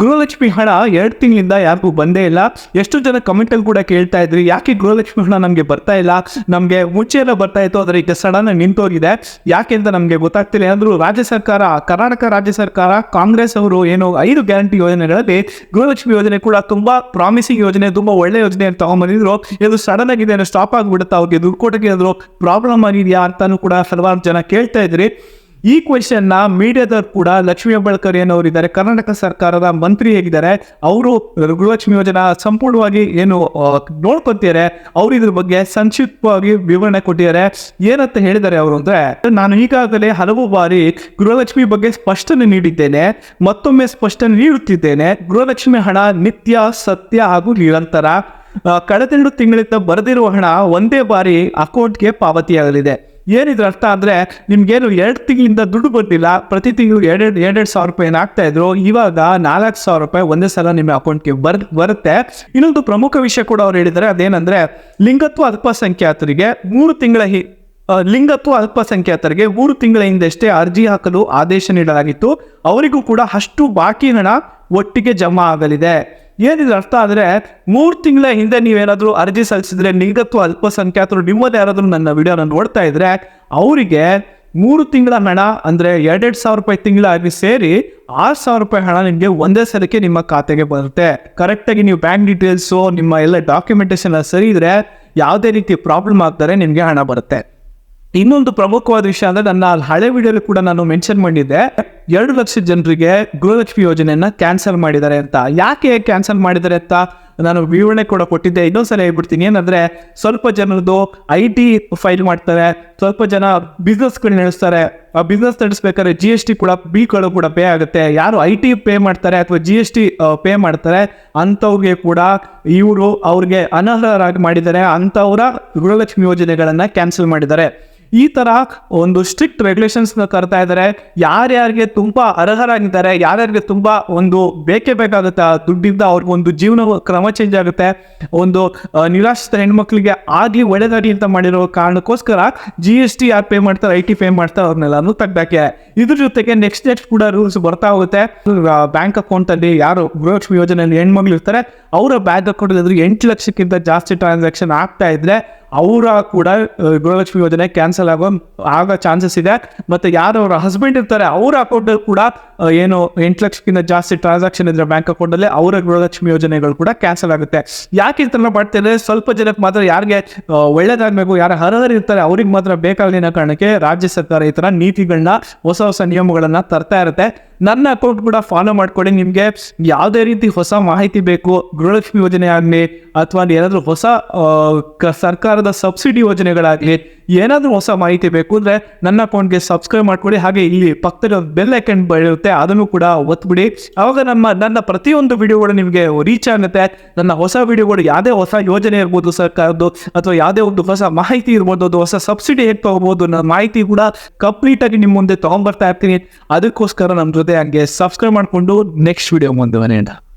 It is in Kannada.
ಗೃಹಲಕ್ಷ್ಮಿ ಹಣ ಎರಡು ತಿಂಗಳಿಂದ ಯಾರಿಗೂ ಬಂದೇ ಇಲ್ಲ. ಎಷ್ಟು ಜನ ಕಮೆಂಟಲ್ಲಿ ಕೂಡ ಕೇಳ್ತಾ ಇದ್ರಿ, ಯಾಕೆ ಗೃಹಲಕ್ಷ್ಮಿ ಹಣ ನಮಗೆ ಬರ್ತಾ ಇಲ್ಲ? ನಮಗೆ ಮುಂಚೆ ಎಲ್ಲ ಬರ್ತಾ ಇತ್ತು, ಆದರೆ ಈಗ ಸಡನ್ ನಿಂತೋಗಿದೆ. ಯಾಕೆ ಅಂತ ನಮಗೆ ಗೊತ್ತಾಗ್ತಿಲ್ಲ. ಅಂದ್ರು ರಾಜ್ಯ ಸರ್ಕಾರ, ಕರ್ನಾಟಕ ರಾಜ್ಯ ಸರ್ಕಾರ, ಕಾಂಗ್ರೆಸ್ ಅವರು ಏನು ಐದು ಗ್ಯಾರಂಟಿ ಯೋಜನೆಗಳಲ್ಲಿ ಗೃಹಲಕ್ಷ್ಮಿ ಯೋಜನೆ ಕೂಡ ತುಂಬಾ ಪ್ರಾಮಿಸಿಂಗ್ ಯೋಜನೆ, ತುಂಬಾ ಒಳ್ಳೆ ಯೋಜನೆ ಅಂತ ತಗೊಂಬಂದಿದ್ರು. ಇದು ಸಡನ್ ಆಗಿದೆ ಸ್ಟಾಪ್ ಆಗಿಬಿಡುತ್ತಾ ಅವ್ರಿಗೆ ದುಡ್ಡು ಕೊಟ್ಟಿಗೆ ಪ್ರಾಬ್ಲಮ್ ಆಗಿದೆಯಾ ಅಂತಾನು ಕೂಡ ಹಲವಾರು ಜನ ಕೇಳ್ತಾ ಇದ್ರಿ. ಈ ಕ್ವೆಶನ್ನ ಮೀಡಿಯಾದವ್ರು ಕೂಡ ಲಕ್ಷ್ಮೀ ಹೆಬ್ಬಾಳ್ಕರ್ ಏನವರು ಇದ್ದಾರೆ? ಕರ್ನಾಟಕ ಸರ್ಕಾರದ ಮಂತ್ರಿ ಹೇಗಿದ್ದಾರೆ? ಅವರು ಗೃಹಲಕ್ಷ್ಮಿ ಯೋಜನಾ ಸಂಪೂರ್ಣವಾಗಿ ಏನು ನೋಡ್ಕೊತಿದ್ದಾರೆ ಅವ್ರು ಇದ್ರ ಬಗ್ಗೆ ಸಂಕ್ಷಿಪ್ತವಾಗಿ ವಿವರಣೆ ಕೊಟ್ಟಿದ್ದಾರೆ ಏನಂತ ಹೇಳಿದ್ದಾರೆ ಅವರು ಅಂದ್ರೆ, ನಾನು ಈಗಾಗಲೇ ಹಲವು ಬಾರಿ ಗೃಹಲಕ್ಷ್ಮಿ ಬಗ್ಗೆ ಸ್ಪಷ್ಟನೆ ನೀಡಿದ್ದೇನೆ. ಮತ್ತೊಮ್ಮೆ ಸ್ಪಷ್ಟನೆ ನೀಡುತ್ತಿದ್ದೇನೆ. ಗೃಹಲಕ್ಷ್ಮಿ ಹಣ ನಿತ್ಯ, ಸತ್ಯ ಹಾಗೂ ನಿರಂತರ. ಕಳೆದೆರಡು ತಿಂಗಳಿಂದ ಬರೆದಿರುವ ಹಣ ಒಂದೇ ಬಾರಿ ಅಕೌಂಟ್ಗೆ ಪಾವತಿಯಾಗಲಿದೆ. ಏನಿದ್ರ ಅರ್ಥ ಅಂದ್ರೆ ನಿಮ್ಗೇನು ಎರಡು ತಿಂಗಳಿಂದ ದುಡ್ಡು ಬಂದಿಲ್ಲ, ಪ್ರತಿ ತಿಂಗಳು ಎರಡೆರಡು ಎರಡೆರಡು ಸಾವಿರ ರೂಪಾಯಿ ಏನು ಇದ್ರು, ಇವಾಗ ನಾಲ್ಕು ಸಾವಿರ ರೂಪಾಯಿ ಒಂದೇ ಸಲ ನಿಮ್ಮ ಅಕೌಂಟ್ಗೆ ಬರ್, ಬರುತ್ತೆ. ಇನ್ನೊಂದು ಪ್ರಮುಖ ವಿಷಯ ಕೂಡ ಅವ್ರು ಹೇಳಿದ್ದಾರೆ ಅದೇನಂದ್ರೆ ಲಿಂಗತ್ವ ಅಲ್ಪಸಂಖ್ಯಾತರಿಗೆ ಮೂರು ತಿಂಗಳ ಹಿ ಲಿಂಗತ್ವ ಅಲ್ಪಸಂಖ್ಯಾತರಿಗೆ ಮೂರು ತಿಂಗಳ ಹಿಂದೆಷ್ಟೇ ಅರ್ಜಿ ಹಾಕಲು ಆದೇಶ ನೀಡಲಾಗಿತ್ತು. ಅವರಿಗೂ ಕೂಡ ಅಷ್ಟು ಬಾಕಿ ಹಣ ಒಟ್ಟಿಗೆ ಜಮಾ ಆಗಲಿದೆ. ಏನಿದ್ರ ಅರ್ಥ ಆದರೆ ಮೂರು ತಿಂಗಳ ಹಿಂದೆ ನೀವೇನಾದರೂ ಅರ್ಜಿ ಸಲ್ಲಿಸಿದ್ರೆ ನಿಗತ್ವ ಅಲ್ಪಸಂಖ್ಯಾತರು ನಿಮ್ಮದೇ ಯಾರಾದರೂ ನನ್ನ ವಿಡಿಯೋನ ನೋಡ್ತಾ ಇದ್ರೆ ಅವರಿಗೆ ಮೂರು ತಿಂಗಳ ಹಣ ಅಂದ್ರೆ ಎರಡೆರಡು ಸಾವಿರ ರೂಪಾಯಿ ತಿಂಗಳಾಗಿ ಸೇರಿ ಆರು ಸಾವಿರ ರೂಪಾಯಿ ಹಣ ನಿಮಗೆ ಒಂದೇ ಸಲಕ್ಕೆ ನಿಮ್ಮ ಖಾತೆಗೆ ಬರುತ್ತೆ. ಕರೆಕ್ಟಾಗಿ ನೀವು ಬ್ಯಾಂಕ್ ಡೀಟೇಲ್ಸು ನಿಮ್ಮ ಎಲ್ಲ ಡಾಕ್ಯುಮೆಂಟೇಶನ್ ಸರಿ ಇದ್ರೆ ಯಾವುದೇ ರೀತಿ ಪ್ರಾಬ್ಲಮ್ ಆಗ್ತಾರೆ ನಿಮಗೆ ಹಣ ಬರುತ್ತೆ. ಇನ್ನೊಂದು ಪ್ರಮುಖವಾದ ವಿಷಯ ಅಂದ್ರೆ ನನ್ನ ಹಳೆ ವಿಡಿಯೋಲಿ ಕೂಡ ನಾನು ಮೆನ್ಷನ್ ಮಾಡಿದ್ದೆ. ಎರಡು ಲಕ್ಷ ಜನರಿಗೆ ಗೃಹಲಕ್ಷ್ಮಿ ಯೋಜನೆಯನ್ನ ಕ್ಯಾನ್ಸಲ್ ಮಾಡಿದ್ದಾರೆ ಅಂತ. ಯಾಕೆ ಕ್ಯಾನ್ಸಲ್ ಮಾಡಿದ್ದಾರೆ ಅಂತ ನಾನು ವಿವರಣೆ ಕೂಡ ಕೊಟ್ಟಿದ್ದೆ. ಇನ್ನೊಂದ್ಸಲ ಹೇಳ್ಬಿಡ್ತೀನಿ. ಏನಂದ್ರೆ, ಸ್ವಲ್ಪ ಜನರದು ಐ ಟಿ ಫೈಲ್ ಮಾಡ್ತಾರೆ. ಸ್ವಲ್ಪ ಜನ ಬಿಸ್ನೆಸ್ಗಳು ನಡೆಸ್ತಾರೆ. ಆ ಬಿಸ್ನೆಸ್ ನಡೆಸ್ಬೇಕಾದ್ರೆ ಜಿ ಎಸ್ ಟಿ ಕೂಡ ಬಿಗಳು ಕೂಡ ಪೇ ಆಗುತ್ತೆ. ಯಾರು ಐ ಟಿ ಪೇ ಮಾಡ್ತಾರೆ ಅಥವಾ ಜಿ ಎಸ್ ಟಿ ಪೇ ಮಾಡ್ತಾರೆ, ಅಂಥವ್ರಿಗೆ ಕೂಡ ಇವರು ಅವ್ರಿಗೆ ಅನರ್ಹರಾಗಿ ಮಾಡಿದ್ದಾರೆ. ಅಂಥವರ ಗೃಹಲಕ್ಷ್ಮಿ ಯೋಜನೆಗಳನ್ನ ಕ್ಯಾನ್ಸಲ್ ಮಾಡಿದ್ದಾರೆ. ಈ ತರ ಒಂದು ಸ್ಟ್ರಿಕ್ಟ್ ರೆಗ್ಯುಲೇಷನ್ಸ್ ಕರ್ತಾ ಇದ್ದಾರೆ ಯಾರ್ಯಾರಿಗೆ ತುಂಬಾ ಅರ್ಹರಾಗಿದ್ದಾರೆ, ಯಾರ್ಯಾರಿಗೆ ತುಂಬಾ ಒಂದು ಬೇಕೇ ಬೇಕಾಗುತ್ತೆ ದುಡ್ಡಿಂದ ಅವ್ರಿಗೆ ಒಂದು ಜೀವನ ಕ್ರಮ ಚೇಂಜ್ ಆಗುತ್ತೆ. ಒಂದು ನಿರಾಶ್ರಿತ ಹೆಣ್ಮಕ್ಳಿಗೆ ಆಗ್ಲಿ ಒಳ್ಳೆದಾಗಿ ಅಂತ ಮಾಡಿರೋ ಕಾರಣಕ್ಕೋಸ್ಕರ ಜಿ ಎಸ್ ಟಿ ಯಾರು ಪೇ ಮಾಡ್ತಾರೆ ಐ ಟಿ ಪೇ ಮಾಡ್ತಾರೆ, ಅವ್ರನ್ನೆಲ್ಲಾನು ತೆಗ್ದಾಕೆ. ಇದ್ರ ಜೊತೆಗೆ ನೆಕ್ಸ್ಟ್ ನೆಕ್ಸ್ಟ್ ಕೂಡ ರೂಲ್ಸ್ ಬರ್ತಾ ಹೋಗುತ್ತೆ. ಬ್ಯಾಂಕ್ ಅಕೌಂಟ್ ಅಲ್ಲಿ ಯಾರು ಗೃಹಲಕ್ಷ್ಮಿ ಯೋಜನೆಯಲ್ಲಿ ಹೆಣ್ಮಕ್ಳು ಇರ್ತಾರೆ, ಅವರ ಬ್ಯಾಂಕ್ ಅಕೌಂಟ್ ಎಂಟು ಲಕ್ಷಕ್ಕಿಂತ ಜಾಸ್ತಿ ಟ್ರಾನ್ಸಾಕ್ಷನ್ ಆಗ್ತಾ ಇದ್ರೆ ಅವರ ಕೂಡ ಗೃಹಲಕ್ಷ್ಮಿ ಯೋಜನೆ ಕ್ಯಾನ್ಸಲ್ ಆಗೋ ಆಗೋ ಚಾನ್ಸಸ್ ಇದೆ. ಮತ್ತೆ ಯಾರು ಹಸ್ಬೆಂಡ್ ಇರ್ತಾರೆ, ಅವರ ಅಕೌಂಟ್ ಕೂಡ ಏನು ಎಂಟು ಲಕ್ಷಕ್ಕಿಂತ ಜಾಸ್ತಿ ಟ್ರಾನ್ಸಾಕ್ಷನ್ ಇದ್ರೆ ಬ್ಯಾಂಕ್ ಅಕೌಂಟ್ ಅಲ್ಲಿ ಅವರ ಗೃಹಲಕ್ಷ್ಮಿ ಯೋಜನೆಗಳು ಕೂಡ ಕ್ಯಾನ್ಸಲ್ ಆಗುತ್ತೆ. ಯಾಕೆ ಈ ಥರ ಮಾಡ್ತಾರೆ ಸ್ವಲ್ಪ ಜನಕ್ಕೆ ಮಾತ್ರ ಯಾರಿಗೆ ಒಳ್ಳೇದಾಗಬೇಕು ಯಾರು ಅರ್ಹರು ಇರ್ತಾರೆ, ಅವ್ರಿಗೆ ಮಾತ್ರ ಬೇಕಾಗಲಿನ ಕಾರಣಕ್ಕೆ ರಾಜ್ಯ ಸರ್ಕಾರ ಈ ತರ ನೀತಿಗಳನ್ನ, ಹೊಸ ಹೊಸ ನಿಯಮಗಳನ್ನ ತರ್ತಾ ಇರುತ್ತೆ. ನನ್ನ ಅಕೌಂಟ್ ಕೂಡ ಫಾಲೋ ಮಾಡ್ಕೊಳ್ಳಿ. ನಿಮಗೆ ಯಾವುದೇ ರೀತಿ ಹೊಸ ಮಾಹಿತಿ ಬೇಕು, ಗೃಹಲಕ್ಷ್ಮಿ ಯೋಜನೆ ಆಗಲಿ ಅಥವಾ ಏನಾದರೂ ಹೊಸ ಸರ್ಕಾರದ ಸಬ್ಸಿಡಿ ಯೋಜನೆಗಳಾಗಲಿ ಏನಾದರೂ ಹೊಸ ಮಾಹಿತಿ ಬೇಕು ಅಂದರೆ ನನ್ನ ಅಕೌಂಟ್ಗೆ ಸಬ್ಸ್ಕ್ರೈಬ್ ಮಾಡ್ಕೊಳ್ಳಿ ಹಾಗೆ ಇಲ್ಲಿ ಪಕ್ಕದ ಬೆಲ್ ಐಕನ್ ಬೆಳೆಯುತ್ತೆ, ಅದನ್ನು ಕೂಡ ಒತ್ಬಿಡಿ. ಆವಾಗ ನಮ್ಮ, ನನ್ನ ಪ್ರತಿಯೊಂದು ವಿಡಿಯೋಗಳು ನಿಮಗೆ ರೀಚ್ ಆಗುತ್ತೆ. ನನ್ನ ಹೊಸ ವಿಡಿಯೋಗಳು ಯಾವುದೇ ಹೊಸ ಯೋಜನೆ ಇರ್ಬೋದು ಸರ್ಕಾರದ್ದು, ಅಥವಾ ಯಾವುದೇ ಒಂದು ಹೊಸ ಮಾಹಿತಿ ಇರ್ಬೋದು, ಅದು ಹೊಸ ಸಬ್ಸಿಡಿ ಹೇಗೆ ತೊಗೋಬೋದು ನನ್ನ ಮಾಹಿತಿ ಕೂಡ ಕಂಪ್ಲೀಟಾಗಿ ನಿಮ್ಮ ಮುಂದೆ ತೊಗೊಂಬರ್ತಾ ಇರ್ತೀನಿ. ಅದಕ್ಕೋಸ್ಕರ ನಮ್ಮ ಜೊತೆ ಹಂಗೆ ಸಬ್ಸ್ಕ್ರೈಬ್ ಮಾಡಿಕೊಂಡು ನೆಕ್ಸ್ಟ್ ವಿಡಿಯೋ ಮುಂದೆ